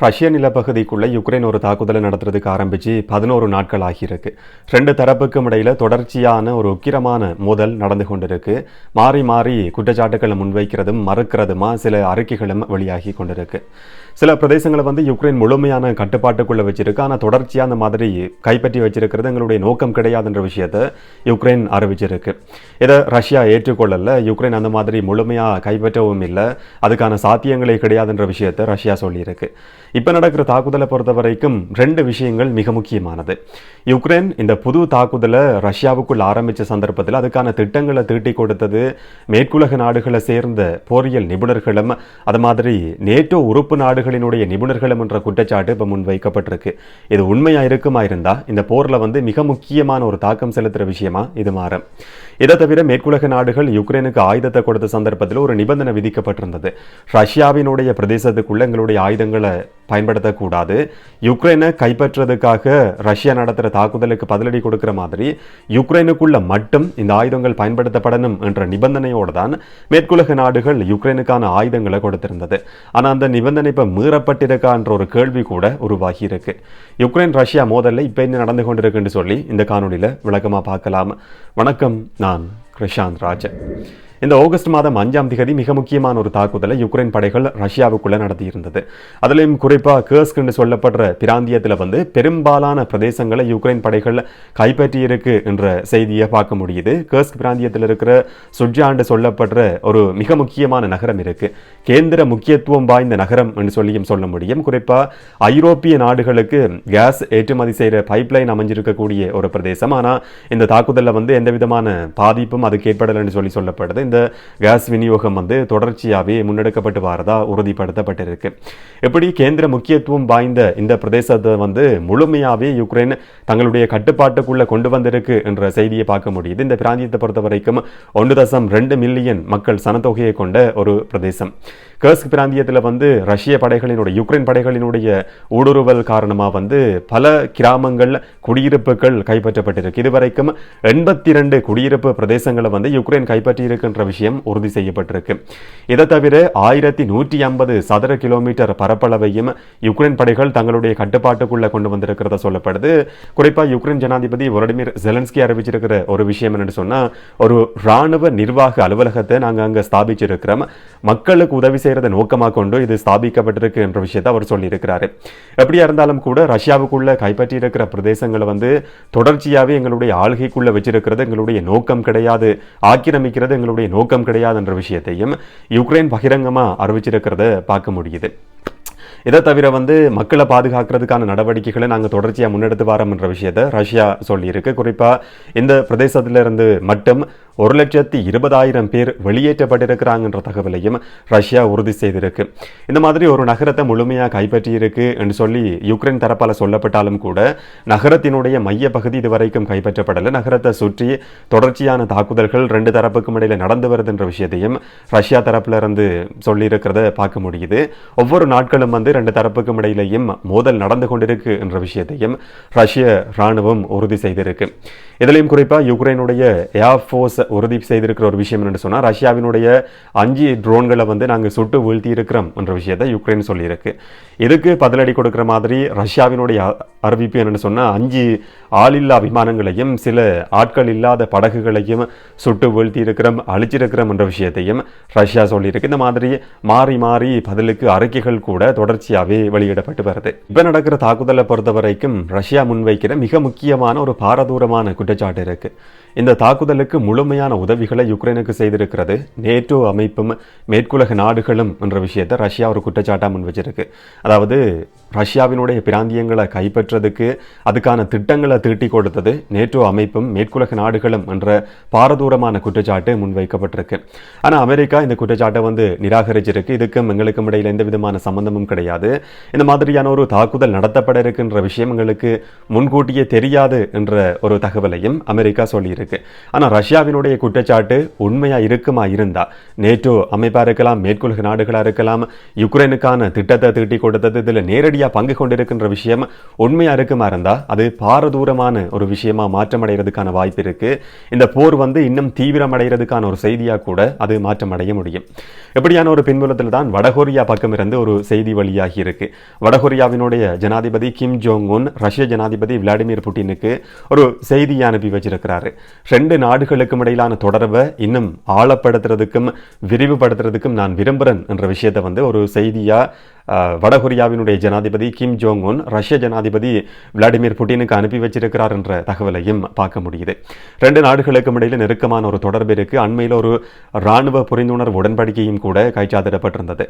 ரஷ்ய நிலப்பகுதிக்குள்ளே யுக்ரைன் ஒரு தாக்குதலை நடத்துறதுக்கு ஆரம்பித்து பதினோரு நாட்கள் ஆகியிருக்கு. ரெண்டு தரப்புக்கும் இடையில் தொடர்ச்சியான ஒரு உக்கிரமான மோதல் நடந்து கொண்டிருக்கு. மாறி மாறி குற்றச்சாட்டுகளை முன்வைக்கிறதும் மறுக்கிறதுமா சில அறிக்கைகளும் வெளியாகி கொண்டிருக்கு. சில பிரதேசங்களை வந்து யுக்ரைன் முழுமையான கட்டுப்பாட்டுக்குள்ள வச்சிருக்கு. ஆனால் தொடர்ச்சியாக அந்த மாதிரி கைப்பற்றி வச்சிருக்கிறது எங்களுடைய நோக்கம் கிடையாதுன்ற விஷயத்தை யுக்ரைன் அறிவிச்சிருக்கு. இதை ரஷ்யா ஏற்றுக்கொள்ளல. யுக்ரைன் அந்த மாதிரி முழுமையாக கைப்பற்றவும் இல்லை. அதுக்கான சாத்தியங்களே கிடையாதுன்ற விஷயத்தை ரஷ்யா சொல்லியிருக்கு. இப்போ நடக்கிற தாக்குதலை பொறுத்த வரைக்கும் ரெண்டு விஷயங்கள் மிக முக்கியமானது. யுக்ரைன் இந்த புது தாக்குதலை ரஷ்யாவுக்குள் ஆரம்பித்த சந்தர்ப்பத்தில் அதுக்கான திட்டங்களை தீட்டி கொடுத்தது மேற்குலக நாடுகளை சேர்ந்த போரியல் நிபுணர்களும் அது மாதிரி நேட்டோ உறுப்பு நாடுகள் நாடுகளினுடைய நிபுணர்களும் என்ற குற்றச்சாட்டு இப்போ முன்வைக்கப்பட்டிருக்கு. இது உண்மையா இருக்குமா இருந்தால் இந்த போர்ல வந்து மிக முக்கியமான ஒரு தாக்கம் செலுத்துற விஷயமா இது மாறும். இதை தவிர மேற்குலக நாடுகள் யுக்ரைனுக்கு ஆயுதத்தை கொடுத்த சந்தர்ப்பத்தில் ஒரு நிபந்தனை விதிக்கப்பட்டிருந்தது. ரஷ்யாவினுடைய பிரதேசத்துக்குள்ள எங்களுடைய ஆயுதங்களை பயன்படுத்தக்கூடாது. யுக்ரைனை கைப்பற்றுறதுக்காக ரஷ்யா நடத்துகிற தாக்குதலுக்கு பதிலடி கொடுக்கிற மாதிரி யுக்ரைனுக்குள்ள மட்டும் இந்த ஆயுதங்கள் பயன்படுத்தப்படணும் என்ற நிபந்தனையோடு தான் மேற்குலக நாடுகள் யுக்ரைனுக்கான ஆயுதங்களை கொடுத்திருந்தது. ஆனால் அந்த நிபந்தனை இப்போ மீறப்பட்டிருக்கான்ற ஒரு கேள்வி கூட உருவாகி இருக்கு யுக்ரைன் ரஷ்யா மோதல்ல இப்போ என்ன நடந்து கொண்டிருக்குன்னு சொல்லி இந்த காணொலியில் விளக்கமாக பார்க்கலாம். வணக்கம் நான் நான் கிருஷாந்த் ராஜன் இந்த ஆகஸ்ட் மாதம் அஞ்சாம் திகதி மிக முக்கியமான ஒரு தாக்குதலை யுக்ரைன் படைகள் ரஷ்யாவுக்குள்ளே நடத்தியிருந்தது. அதுலேயும் குறிப்பாக கேர்ஸ்க் என்று சொல்லப்படுற பிராந்தியத்தில் வந்து பெரும்பாலான பிரதேசங்களை யுக்ரைன் படைகள் கைப்பற்றியிருக்கு என்ற செய்தியை பார்க்க முடியுது. கேர்ஸ்க் பிராந்தியத்தில் இருக்கிற சுட்ஜாண்டு சொல்லப்படுற ஒரு மிக முக்கியமான நகரம் இருக்கு. கேந்திர முக்கியத்துவம் வாய்ந்த நகரம் என்று சொல்லியும் சொல்ல முடியும். குறிப்பாக ஐரோப்பிய நாடுகளுக்கு கேஸ் ஏற்றுமதி செய்கிற பைப்லைன் அமைஞ்சிருக்கக்கூடிய ஒரு பிரதேசம். ஆனால் இந்த தாக்குதலில் வந்து எந்த விதமான பாதிப்பும் அதுக்கு ஏற்படலைன்னு சொல்லி சொல்லப்படுது. இந்த கேஸ் விநியோகம் வந்து தொடர்ச்சியாகவே முன்னெடுக்கப்பட்டு வரதா உறுதிப்படுத்தப்பட்டிருக்கு. எப்படி கேந்திர முக்கியத்துவம் வாய்ந்த இந்த பிரதேசத்தை வந்து முழுமையாகவே யுக்ரைன் தங்களுடைய கட்டுப்பாட்டுக்குள்ள கொண்டு வந்திருக்கு என்ற செய்தியை பார்க்க முடியுது. இந்த பிராந்தியத்தை பொறுத்த வரைக்கும் ஒன்று தசம் ரெண்டு மில்லியன் மக்கள் சனத்தொகையை கொண்ட ஒரு பிரதேசம். கர்ஸ்க் பிராந்தியத்தில் வந்து ரஷ்ய படைகளினுடைய யுக்ரைன் படைகளினுடைய ஊடுருவல் காரணமாக வந்து பல கிராமங்கள் குடியிருப்புகள் கைப்பற்றப்பட்டிருக்கு. இதுவரைக்கும் எண்பத்தி ரெண்டு குடியிருப்பு பிரதேசங்களை வந்து யுக்ரைன் கைப்பற்றி இருக்கின்ற விஷயம் உறுதி செய்யப்பட்டிருக்கு. இதை தவிர ஆயிரத்தி நூற்றி ஐம்பது சதுர கிலோமீட்டர் பரப்பளவையும் யுக்ரைன் படைகள் தங்களுடைய கட்டுப்பாட்டுக்குள்ள கொண்டு வந்திருக்கிறத சொல்லப்படுது. குறிப்பாக யுக்ரைன் ஜனாதிபதி வொலடிமிர் ஜெலன்ஸ்கி அறிவிச்சிருக்கிற ஒரு விஷயம் என்னன்னு சொன்னா ஒரு ராணுவ நிர்வாக அலுவலகத்தை நாங்கள் அங்கே ஸ்தாபிச்சிருக்கிறோம். மக்களுக்கு உதவி செய்கிறத நோக்கமாக கொண்டு இது ஸ்தாபிக்கப்பட்டிருக்கு என்ற விஷயத்தை அவர் சொல்லியிருக்கிறாரு. எப்படியா இருந்தாலும் கூட ரஷ்யாவுக்குள்ள கைப்பற்றி இருக்கிற பிரதேசங்களை வந்து தொடர்ச்சியாகவே எங்களுடைய ஆளுகைக்குள்ள வச்சிருக்கிறது எங்களுடைய நோக்கம் கிடையாது ஆக்கிரமிக்கிறது எங்களுடைய நோக்கம் கிடையாது என்ற விஷயத்தையும் யுக்ரைன் பகிரங்கமாக அறிவிச்சிருக்கிறத பார்க்க முடியுது. இதை தவிர வந்து மக்களை பாதுகாக்கிறதுக்கான நடவடிக்கைகளை நாங்கள் தொடர்ச்சியாக முன்னெடுத்து வரோம் என்ற விஷயத்தை ரஷ்யா சொல்லியிருக்கு. குறிப்பாக இந்த பிரதேசத்திலிருந்து மட்டும் ஒரு லட்சத்தி இருபதாயிரம் பேர் வெளியேற்றப்பட்டிருக்கிறாங்கன்ற தகவலையும் ரஷ்யா உறுதி செய்திருக்கு. இந்த மாதிரி ஒரு நகரத்தை முழுமையாக கைப்பற்றியிருக்கு என்று சொல்லி யுக்ரைன் தரப்பால் சொல்லப்பட்டாலும் கூட நகரத்தினுடைய மைய பகுதி இதுவரைக்கும் கைப்பற்றப்படலை. நகரத்தை சுற்றி தொடர்ச்சியான தாக்குதல்கள் ரெண்டு தரப்புக்கும் இடையில் நடந்து வருதுன்ற விஷயத்தையும் ரஷ்யா தரப்பிலிருந்து சொல்லியிருக்கிறத பார்க்க முடியுது. ஒவ்வொரு நாட்களும் வந்து ரெண்டு தரப்புக்கும் இடையிலையும் மோதல் நடந்து கொண்டிருக்கு என்ற விஷயத்தையும் ரஷ்ய ராணுவம் உறுதி செய்திருக்கு. இதுலையும் குறிப்பாக யுக்ரைனுடைய ஏர்ஃபோர்ஸ் உறுதி செய்திருக்கிற ஒரு விஷயம் என்னென்னு சொன்னால் ரஷ்யாவினுடைய அஞ்சு ட்ரோன்களை வந்து நாங்கள் சுட்டு வீழ்த்தி இருக்கிறோம் என்ற விஷயத்தை யுக்ரைன் சொல்லியிருக்கு. இதுக்கு பதிலடி கொடுக்குற மாதிரி ரஷ்யாவினுடைய அறிவிப்பு என்னென்னு சொன்னால் அஞ்சு ஆளில்லா விமானங்களையும் சில ஆட்கள் இல்லாத படகுகளையும் சுட்டு வீழ்த்தி இருக்கிறோம் அழிச்சிருக்கிறோம் என்ற விஷயத்தையும் ரஷ்யா சொல்லியிருக்கு. இந்த மாதிரி மாறி மாறி பதிலுக்கு அறிக்கைகள் கூட தொடர்ச்சியாகவே வெளியிடப்பட்டு வருது. இப்போ நடக்கிற தாக்குதலை பொறுத்த வரைக்கும் ரஷ்யா முன்வைக்கிற மிக முக்கியமான ஒரு பாரதூரமான குற்றச்சாட்டு இருக்குது இந்த தாக்குதலுக்கு முழுமையான உதவிகளை யுக்ரைனுக்கு செய்திருக்கிறது. நேட்டோ அமைப்பும் மேற்குலக நாடுகளும் என்ற விஷயத்தை ரஷ்யா ஒரு குற்றச்சாட்டாக முன் வச்சிருக்கு. அதாவது ரஷ்யாவினுடைய பிராந்தியங்களை கைப்பற்றதுக்கு அதுக்கான திட்டங்களை தீட்டி கொடுத்தது நேட்டோ அமைப்பும் மேற்குலக நாடுகளும் என்ற பாரதூரமான குற்றச்சாட்டு முன்வைக்கப்பட்டிருக்கு ஆனால் அமெரிக்கா இந்த குற்றச்சாட்டை வந்து நிராகரிச்சிருக்கு. இதுக்கும் எங்களுக்கும் இடையில் எந்த விதமான சம்பந்தமும் கிடையாது. இந்த மாதிரியான ஒரு தாக்குதல் நடத்தப்பட இருக்கின்ற விஷயம் எங்களுக்கு முன்கூட்டியே தெரியாது என்ற ஒரு தகவலையும் தகவலையும் அமெரிக்கா சொல்லியிருக்கு. ஆனால் ரஷ்யாவினுடைய குற்றச்சாட்டு உண்மையாக இருக்குமா? இருந்தா. நேட்டோ அமைப்பாக இருக்கலாம் மேற்குலக நாடுகளாக இருக்கலாம் யுக்ரைனுக்கான திட்டத்தை தீட்டி கொடுத்தது இதில் நேரடியாக பங்கு கொண்டிருக்கின்ற விஷயம் உண்மையாக இருக்குமா? இருந்தால் அது பாரதூரமான ஒரு விஷயமா மாற்றமடைகிறதுக்கான வாய்ப்பு இருக்கு. இந்த போர் வந்து இன்னும் தீவிரமடைகிறதுக்கான ஒரு செய்தியாக கூட அது மாற்றமடைய முடியும். எப்படியான ஒரு பின்புலத்தில் தான் வடகொரியா பக்கம் இருந்து ஒரு செய்தி வழியாகி இருக்கு. வடகொரியாவினுடைய ஜனாதிபதி கிம் ஜோங் உன் ரஷ்ய ஜனாதிபதி விளாடிமிர் புட்டினுக்கு ஒரு செய்தியை அனுப்பி வச்சிருக்கிறாரு. ரெண்டு நாடுகளுக்கும் இடையிலான தொடர்பை இன்னும் ஆழப்படுத்துறதுக்கும் விரிவுபடுத்துறதுக்கும் நான் விரும்புகிறேன் என்ற விஷயத்தை வந்து ஒரு செய்தியா வடகொரியாவினுடைய ஜனாதிபதி கிம் ஜோங் உன் ரஷ்ய ஜனாதிபதி விளாடிமிர் புட்டினுக்கு அனுப்பி வச்சிருக்கிறார் என்ற தகவலையும் பார்க்க முடியுது. ரெண்டு நாடுகளுக்கும் இடையில் நெருக்கமான ஒரு தொடர்பு இருக்கு. அண்மையில் ஒரு ராணுவ புரிந்துணர்வு உடன்படிக்கையும் கூட கைச்சாத்திடப்பட்டிருந்தது.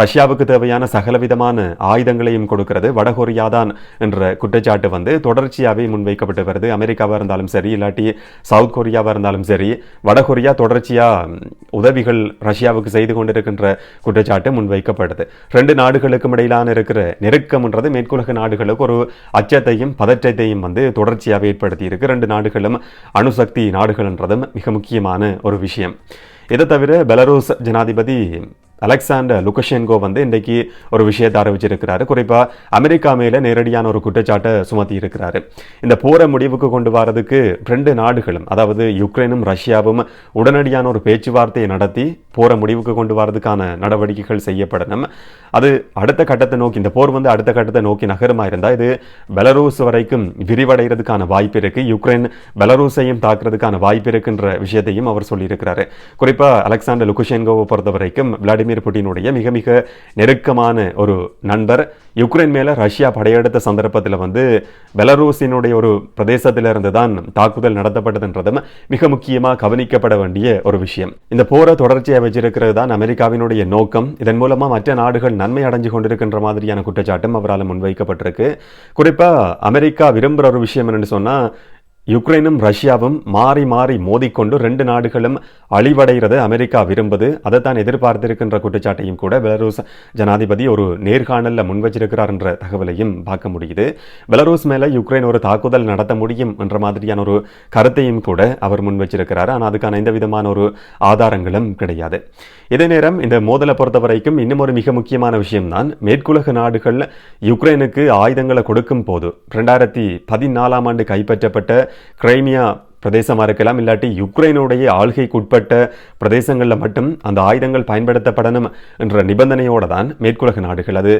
ரஷ்யாவுக்கு தேவையான சகலவிதமான ஆயுதங்களையும் கொடுக்கிறது வடகொரியா தான் என்ற குற்றச்சாட்டு வந்து தொடர்ச்சியாகவே முன்வைக்கப்பட்டு வருது. அமெரிக்காவாக இருந்தாலும் சரி இல்லாட்டி சவுத் கொரியாவாக இருந்தாலும் சரி வடகொரியா தொடர்ச்சியாக உதவிகள் ரஷ்யாவுக்கு செய்து கொண்டிருக்கின்ற குற்றச்சாட்டு முன்வைக்கப்படுது. ரெண்டு நாடுகளுக்கும் இடையிலான இருக்கிற நெருக்கம்ன்றது மேற்குலக நாடுகளுக்கு ஒரு அச்சத்தையும் பதற்றத்தையும் வந்து தொடர்ச்சியாக ஏற்படுத்தி இருக்கு. ரெண்டு நாடுகளும் அணுசக்தி நாடுகள்ன்றதும் மிக முக்கியமான ஒரு விஷயம். இதை தவிர பெலரூஸ் ஜனாதிபதி அலெக்சாண்டர் லுகஷென்கோ வந்து இன்றைக்கு ஒரு விஷயத்தை அறிவிச்சிருக்கிறாரு. குறிப்பாக அமெரிக்கா மேலே நேரடியான ஒரு குற்றச்சாட்டை சுமத்தி இருக்கிறாரு. இந்த போரை முடிவுக்கு கொண்டு வரதுக்கு ரெண்டு நாடுகளும் அதாவது யுக்ரைனும் ரஷ்யாவும் உடனடியான ஒரு பேச்சுவார்த்தையை நடத்தி போரை முடிவுக்கு கொண்டு வரதுக்கான நடவடிக்கைகள் செய்யப்படணும். அது அடுத்த கட்டத்தை நோக்கி இந்த போர் வந்து அடுத்த கட்டத்தை நோக்கி நகரமா இருந்தால் இது பெலரூஸ் வரைக்கும் விரிவடைகிறதுக்கான வாய்ப்பு இருக்கு. யுக்ரைன் பெலரூஸையும் தாக்குறதுக்கான வாய்ப்பு இருக்குன்ற விஷயத்தையும் அவர் சொல்லியிருக்கிறாரு. குறிப்பா அலெக்சாண்டர் லுகுஷென்கோவை பொறுத்த வரைக்கும் விளாடிமிர் புட்டினுடைய மிக மிக நெருக்கமான ஒரு நண்பர். யுக்ரைன் மேலே ரஷ்யா படையெடுத்த சந்தர்ப்பத்தில் வந்து பெலரூஸினுடைய ஒரு பிரதேசத்திலிருந்து தான் தாக்குதல் நடத்தப்பட்டதுன்றதும் மிக முக்கியமாக கவனிக்கப்பட வேண்டிய ஒரு விஷயம். இந்த போரை தொடர்ச்சியாக வச்சிருக்கிறது தான் அமெரிக்காவினுடைய நோக்கம். இதன் மூலமாக மற்ற நாடுகள் நன்மை அடைஞ்சு கொண்டிருக்கின்ற மாதிரியான குற்றச்சாட்டும் அவரால் முன்வைக்கப்பட்டிருக்கு. குறிப்பாக அமெரிக்கா விரும்புகிற ஒரு விஷயம் என்னென்னு சொன்னால் யுக்ரைனும் ரஷ்யாவும் மாறி மாறி மோதிக்கொண்டு ரெண்டு நாடுகளும் அழிவடைகிறது அமெரிக்கா விரும்புது. அதை தான் எதிர்பார்த்திருக்கின்ற குற்றச்சாட்டையும் கூட பெலரூஸ் ஜனாதிபதி ஒரு நேர்காணலில் முன்வச்சிருக்கிறார் என்ற தகவலையும் பார்க்க முடியுது. பெலரூஸ் மேலே யுக்ரைன் ஒரு தாக்குதல் நடத்த முடியும் என்ற மாதிரியான ஒரு கருத்தையும் கூட அவர் முன் வச்சிருக்கிறார் ஆனால் அதுக்கான எந்த விதமான ஒரு ஆதாரங்களும் கிடையாது. இதே நேரம் இந்த மோதலை பொறுத்த வரைக்கும் இன்னும் ஒரு மிக முக்கியமான விஷயம்தான். மேற்குலக நாடுகள் யுக்ரைனுக்கு ஆயுதங்களை கொடுக்கும் போது ரெண்டாயிரத்தி பதினாலாம் ஆண்டு கைப்பற்றப்பட்ட கிரைமியா பிரதேசமாக இருக்கலாம் இல்லாட்டி யுக்ரைனுடைய ஆள்கைக்குட்பட்ட பிரதேசங்களில் மட்டும் அந்த ஆயுதங்கள் பயன்படுத்தப்படணும் என்ற நிபந்தனையோடு தான் மேற்குலக நாடுகள். அது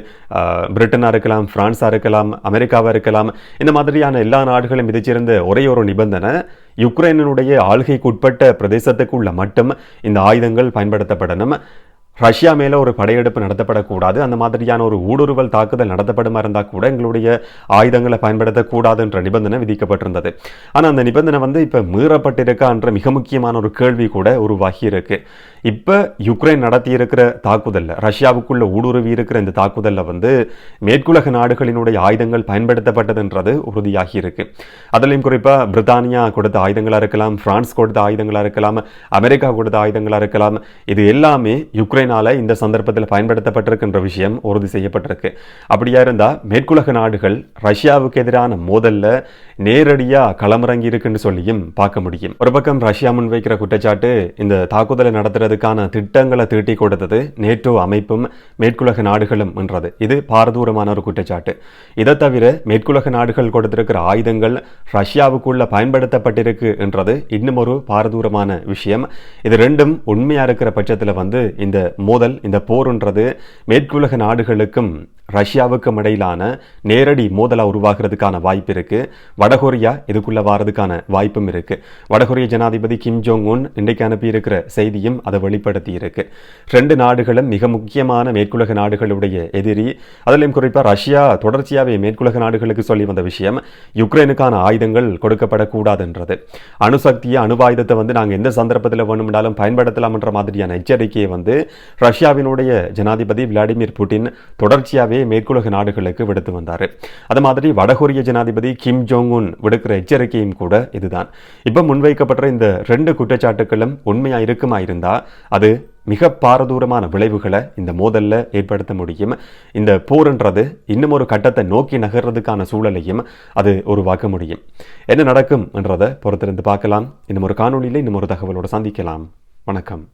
பிரிட்டனாக இருக்கலாம் ஃப்ரான்ஸாக இருக்கலாம் அமெரிக்காவாக இருக்கலாம் இந்த மாதிரியான எல்லா நாடுகளும் விதிச்சிருந்த ஒரே ஒரு நிபந்தனை யுக்ரைனுடைய ஆள்கைக்குட்பட்ட பிரதேசத்துக்குள்ள மட்டும் இந்த ஆயுதங்கள் பயன்படுத்தப்படணும். ரஷ்யா மேலே ஒரு படையெடுப்பு நடத்தப்படக்கூடாது. அந்த மாதிரியான ஒரு ஊடுருவல் தாக்குதல் நடத்தப்படுமா இருந்தால் கூட எங்களுடைய ஆயுதங்களை பயன்படுத்தக்கூடாதுன்ற நிபந்தனை விதிக்கப்பட்டிருந்தது. ஆனால் அந்த நிபந்தனை வந்து இப்போ மீறப்பட்டிருக்கான்ற மிக முக்கியமான ஒரு கேள்வி கூட உருவாகி இருக்கு இப்போ யுக்ரைன் நடத்தி இருக்கிற தாக்குதலில் ரஷ்யாவுக்குள்ள ஊடுருவி இருக்கிற இந்த தாக்குதலில் வந்து மேற்குலக நாடுகளினுடைய ஆயுதங்கள் பயன்படுத்தப்பட்டதுன்றது உறுதியாகி இருக்கு அதுலேயும் குறிப்பாக பிரித்தானியா கொடுத்த ஆயுதங்களாக இருக்கலாம் பிரான்ஸ் கொடுத்த ஆயுதங்களாக இருக்கலாம் அமெரிக்கா கொடுத்த ஆயுதங்களாக இருக்கலாம் இது எல்லாமே யுக்ரைன் யுக்ரைனால இந்த சந்தர்ப்பத்தில் பயன்படுத்தப்பட்டிருக்கின்ற விஷயம் உறுதி செய்யப்பட்டிருக்கு. அப்படியா இருந்தால் மேற்குலக நாடுகள் ரஷ்யாவுக்கு எதிரான மோதலில் நேரடியாக களமிறங்கி இருக்குன்னு சொல்லியும் பார்க்க முடியும். ஒரு பக்கம் ரஷ்யா முன்வைக்கிற குற்றச்சாட்டு இந்த தாக்குதலை நடத்துறதுக்கான திட்டங்களை தீட்டி கொடுத்தது நேட்டோ அமைப்பும் மேற்குலக நாடுகளும் என்றது. இது பாரதூரமான ஒரு குற்றச்சாட்டு. இதை தவிர மேற்குலக நாடுகள் கொடுத்திருக்கிற ஆயுதங்கள் ரஷ்யாவுக்குள்ள பயன்படுத்தப்பட்டிருக்கு என்றது இன்னும் ஒரு பாரதூரமான விஷயம். இது ரெண்டும் உண்மையாக இருக்கிற பட்சத்தில் வந்து இந்த மோதல் இந்த போர்ன்றது மேற்குலக நாடுகளுக்கும் ரஷ்யாவுக்கும் இடையிலான நேரடி மோதலா உருவாகிறதுக்கான வாய்ப்பு இருக்கு. வடகொரியா இதுக்குள்ள வாரதுக்கான வாய்ப்பும் இருக்கு. வடகொரிய ஜனாதிபதி கிம் ஜோங் உன் இன்றைக்கு அனுப்பியிருக்கிற செய்தியும் அதை வெளிப்படுத்தி இருக்கு. ரெண்டு நாடுகளும் மிக முக்கியமான மேற்குலக நாடுகளுடைய எதிரி. அதிலும் குறிப்பாக ரஷ்யா தொடர்ச்சியாகவே மேற்குலக நாடுகளுக்கு சொல்லி வந்த விஷயம் யுக்ரைனுக்கான ஆயுதங்கள் கொடுக்கப்படக்கூடாதுன்றது. அணுசக்தியை அணுவாயுதத்தை வந்து நாங்கள் எந்த சந்தர்ப்பத்தில் வேணும்னாலும் பயன்படுத்தலாம்ன்ற மாதிரியான எச்சரிக்கையை வந்து ரஷ்யாவினுடைய ஜனாதிபதி விளாடிமிர் புட்டின் தொடர்ச்சியாகவே ஏற்கனவே மேற்குலக நாடுகளுக்கு விடுத்து வந்தார். அது மாதிரி வடகொரிய ஜனாதிபதி கிம் ஜோங் உன் விடுக்கிற எச்சரிக்கையும் கூட இதுதான். இப்போ முன்வைக்கப்பட்ட இந்த ரெண்டு குற்றச்சாட்டுகளும் உண்மையாக இருக்குமா இருந்தால் அது மிக பாரதூரமான விளைவுகளை இந்த மோதலில் ஏற்படுத்த முடியும். இந்த போர்ன்றது இன்னும் ஒரு கட்டத்தை நோக்கி நகர்றதுக்கான சூழலையும் அது உருவாக்க முடியும். என்ன நடக்கும் என்றதை பொறுத்திருந்து பார்க்கலாம். இன்னும் ஒரு காணொலியில் இன்னும் ஒரு தகவலோடு சந்திக்கலாம். வணக்கம்.